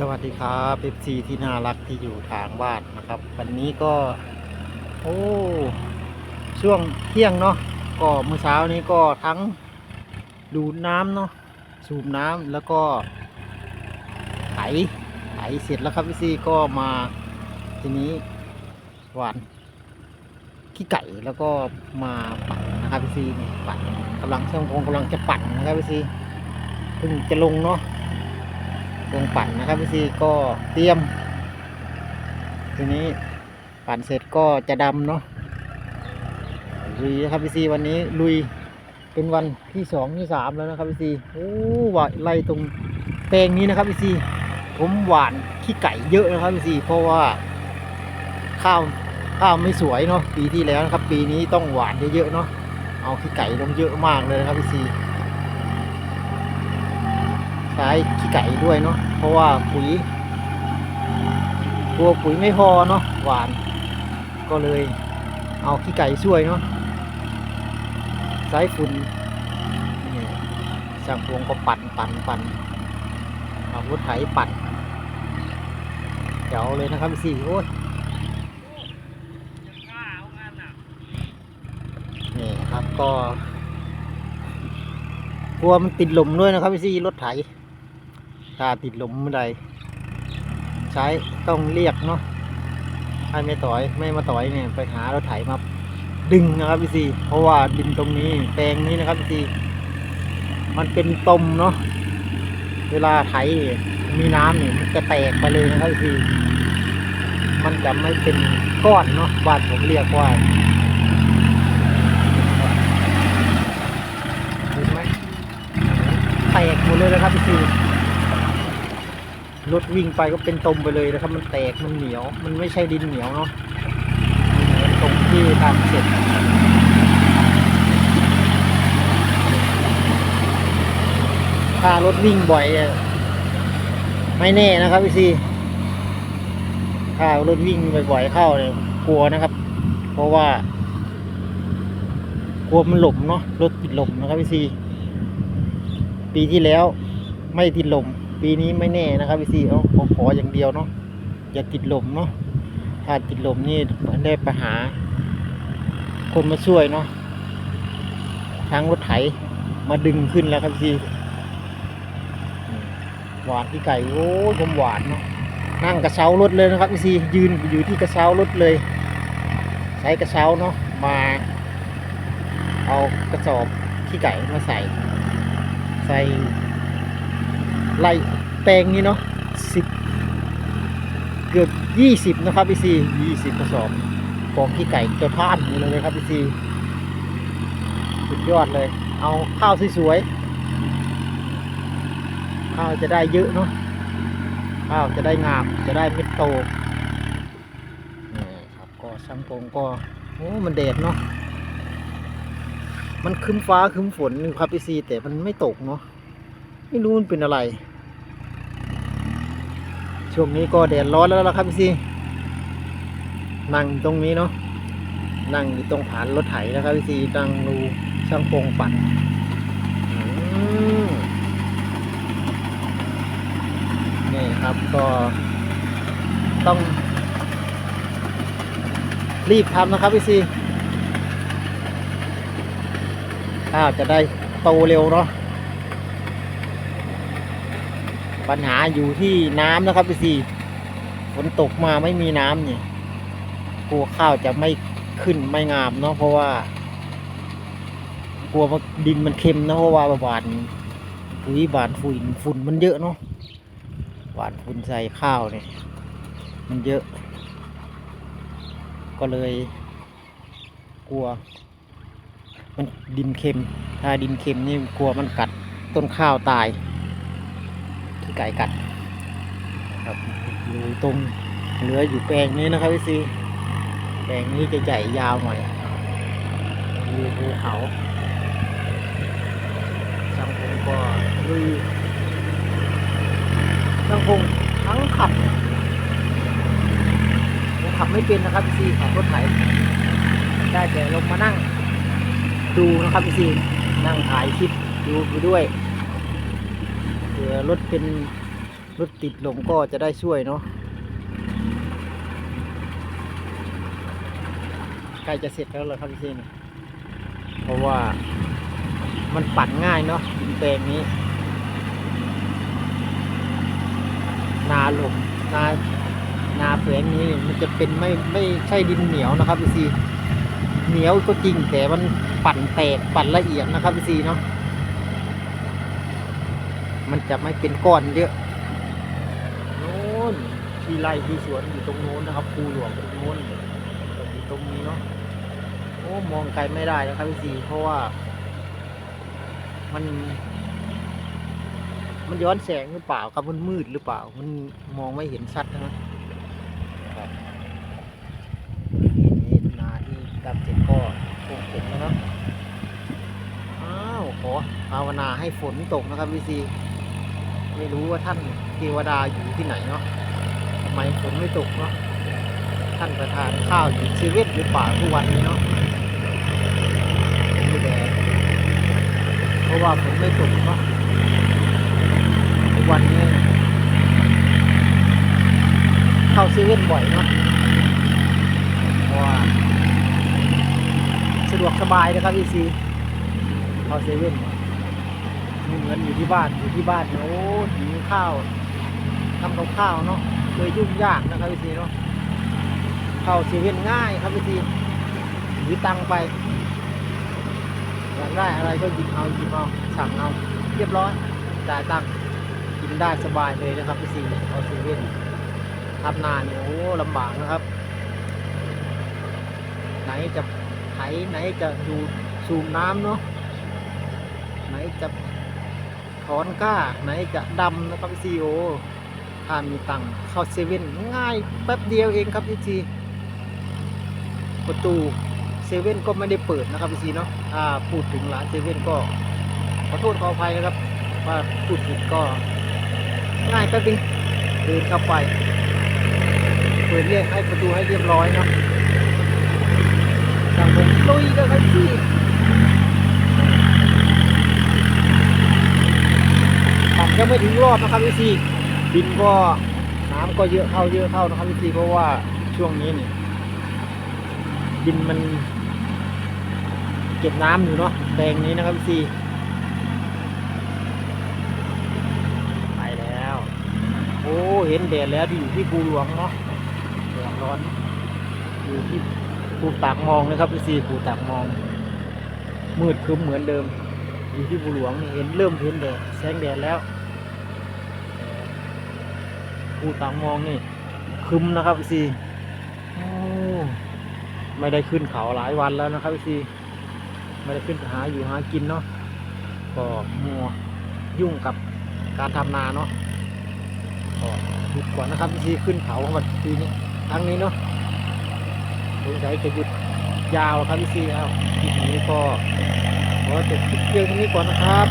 สวัสดีครับเอฟซีที่น่ารักที่อยู่ทางบ้านนะครับ วันนี้ก็ โอ้ช่วงเที่ยงเนาะก็เมื่อเช้านี้ก็ทั้งดูดน้ำเนาะสูบน้ำแล้วก็ไถไถเสร็จแล้วครับพี่ซีก็มาทีนี้หวานขี้ไก่แล้วก็มาปั่นนะครับพี่ซีนี่ปั่นกำลังช่างคงกำลังจะปั่นนะครับพี่ซีเพิ่งจะลงเนาะ ลงปั่นนะครับพี่ซีก็เตรียม ทีนี้ปั่นเสร็จก็จะดำเนาะลุยนะครับพี่ซีวันนี้ลุยเป็นวันที่สองที่สามแล้วนะครับพี่ซีโอ้หวานไล่ตรงแปลงนี้นะครับพี่ซีผมหวานขี้ไก่เยอะนะครับพี่ซีเพราะว่าข้าวข้าวไม่สวยเนาะปีที่แล้วนะครับ ปีนี้ต้องหวานเยอะๆเนาะเอาขี้ไก่ลงเยอะมากเลยนะครับพี่ซี ใช้ขี้ไก่ด้วยเนาะเพราะว่าปุ๋ยตัวปุ๋ยไม่พอเนาะหวาน ก็เลยเอาขี้ไก่ช่วยเนาะใช้ฝุ่นนี่ช่างพวงก็ปั่นปั่นปั่นเอารถไถปั่นเจ๋วเลยนะครับพี่สี่โอ้ยนี่ครับก็กลัวมันติดหลุมด้วยนะครับพี่ซี่รถไถ ถ้าติดหลุมเมื่อใดใช้ต้องเรียกเนาะให้ไม่ต่อยไม่มาต่อยเนี่ยไปหารถไถมาดึงนะครับพี่ซีเพราะว่าดินตรงนี้แปลงนี้นะครับพี่ซีมันเป็นตมเนาะเวลาไถมีน้ำเนี่ยมันจะแตกไปเลยนะครับพี่ซีมันจะไม่เป็นก้อนเนาะบ้านผมเรียกว่าเห็นไหมแตกหมดเลยนะครับพี่ซี รถวิ่งไปก็เป็นตมไปเลยนะครับ มันแตกมันเหนียว มันไม่ใช่ดินเหนียวเนาะมือนตรงที่ทำเสร็จถ้ารถวิ่งบ่อยไม่แน่นะครับพี่ซีถ้ารถวิ่งบ่อยๆเข้าเนี่ยกลัวนะครับ เพราะว่า กลัวมันหลมเนาะรถติดหลมนะครับพี่ซีปีที่แล้วไม่ติดหลม ปีนี้ไม่แน่นะครับพี่ซีเอาขออย่างเดียวเนาะอย่าติดลมเนาะถ้าติดลมนี่ได้ไปหา คนมาช่วยเนาะทางรถไถมาดึงขึ้นแล้วครับพี่ซีหวานที่ไก่โอ้ยผมหวานเนาะนั่งกระเช้ารถเลยนะครับพี่ซียืนอยู่ที่กระเช้ารถเลย ใช้กระเช้าเนาะมา เอากระสอบขี้ไก่มาใส่ ใส่ ไล่แปลงนี้เนาะสิบเกือบยี่สิบนะครับพี่ซียี่สิบกระสอบของขี้ไก่จะพลาดอยู่เลยครับพี่ซีสุดยอดเลย เอาข้าวสวยๆข้าวจะได้เยอะเนาะข้าวจะได้งามจะได้เม็ดโตนี่ครับก็ช่างพงก็โอ้มันแดดเนาะมันครึ้มฟ้าครึ้มฝนอยู่ครับพี่ซีแต่มันไม่ตกเนาะ ไม่รู้มันเป็นอะไร ช่วงนี้ก็แดดร้อนแล้วล่ะครับพี่ซีนั่งตรงนี้เนาะ นั่งอยู่ตรงฐานรถไถนะครับพี่ซีนั่งดูช่างโปงปั่นนี่ครับก็ต้อง รีบทำนะครับพี่ซีข้าวจะได้โตเร็วเนาะ ปัญหาอยู่ที่น้ำนะครับพี่ซีฝนตกมาไม่มีน้ำเนี่ยกลัวข้าวจะไม่ขึ้นไม่งามเนาะเพราะว่า กลัวว่าดินมันเค็มนะเพราะว่าหวานปุ๋ยหวานฝุ่นฝุ่นมันเยอะเนาะหวานฝุ่นใส่ข้าวเนี่ย มันเยอะ ก็เลย กลัว มันดินเค็ม ถ้าดินเค็มนี่กลัวมันกัดต้นข้าวตาย ขี้ไก่กัดครับอยู่ตรงเหลืออยู่แปลงนี้นะครับพี่ซีแปลงนี้จะใหญ่ยาวหน่อยมีภูเขาช่างพงก็ลุยช่างพงทั้งขับผมขับไม่เป็นนะครับพี่ซีขับรถไถได้แต่ลงมานั่งดูนะครับพี่ซีนั่งถ่ายคลิปดูไปด้วย เผื่อรถเป็นรถติดลงก็จะได้ช่วยเนาะใกล้จะเสร็จแล้วเหรอครับพี่เซนเพราะว่ามันปั่นง่ายเนาะดินแปลงนี้ นาหลงนานาแปลงนี้มันจะเป็นไม่ไม่ใช่ดินเหนียวนะครับพี่ซีเหนียวก็จริงแต่มันปั่นแตกปั่นละเอียดนะครับพี่ซีเนาะ มันจะไม่เป็นก้อนเยอะโน้นที่ไร่ที่สวนอยู่ตรงโน้นนะครับภูหลวงตรงโน้นอยู่ตรงนี้เนาะโอ้มองไกลไม่ได้นะครับพี่ซีเพราะว่า มัน มันย้อนแสงหรือเปล่าครับมันมืดหรือเปล่า มันมองไม่เห็นชัดนะครับครับนี่นาที่ดำเสร็จก็คงเห็นนะครับอ้าวขอภาวนาให้ฝนตกนะครับพี่ซี ไม่รู้ว่าท่านเทวดาอยู่ที่ไหนเนาะทำไมฝนไม่ตกเนาะท่านประทานข้าวอยู่เซเว่นหรือเปล่าทุกวันนี้เนาะไม่แดดเพราะว่าฝนไม่ตกเนาะทุกวันนี้เข้าเซเว่นบ่อยเนาะเพราะว่าสะดวกสบายนะครับพี่ซีเข้าเซเว่น ไม่เหมือนอยู่ที่บ้านอยู่ที่บ้านเนี่ยโอ้หิวข้าวทำกับข้าวเนาะเลยยุ่งยากนะครับพี่ซีเนาะเข้าเซเว่นง่ายครับพี่ซีหรือตังค์ไปอยากได้อะไรก็หยิบเอาหยิบเอาสั่งเอาเรียบร้อยจ่ายตังกินได้สบายเลยนะครับพี่ซีเอาเซเว่นทำนาเนี่ยโอ้ลำบากนะครับ ไหนจะไถไหนจะดูดสูบน้ำเนาะไหนจะ ถอนก้าไหนจะดำนะครับพี่ซีโอถ้ามีตังค์เข้าเซเว่นง่ายแป๊บเดียวเองครับพี่ซีประตูเซเว่นก็ไม่ได้เปิดนะครับพี่ซีเนาะถ้าพูดถึงร้านเซเว่นก็ขอโทษขออภัยนะครับว่าพูดผิดก็ง่ายแป๊บนึงเดินเข้าไปเปิดเรียกให้ประตูให้เรียบร้อยนะสั่งผมลุยกันครับพี่ผม ยังไม่ถึงรอบนะครับพี่ซีดินก็น้ำก็เยอะเข้าเยอะเข้านะครับพี่ซีเพราะว่าช่วงนี้นี่ดินมัน เก็บน้ำอยู่เนาะแปลงนี้นะครับพี่ซีไปแล้ว โอ้เห็นแดดแล้วอยู่ที่ภูหลวงเนาะแดดร้อนอยู่ที่ภูตากมองนะครับพี่ซีภูตากมอง มืดคึ้มเหมือนเดิม อยู่ที่ภูหลวงนี่เห็นเริ่มเห็นแดดแสงแดดแล้ว ภูตากมองนี่ครึ้มนะครับพี่ซีไม่ได้ขึ้นเขาหลายวันแล้วนะครับพี่ซีไม่ได้ขึ้นหาอยู่หากินเนาะก็มัวยุ่งกับการทำนาเนาะก็หยุดก่อนนะครับที่ซีขึ้นเขาวันทีนี้ครั้งนี้เนาะสงสัยจะหยุดยาวครับพี่ซีครับคลิปนี้ก็ขอจบคลิปเพียงเท่นี้ก่อนนะครับ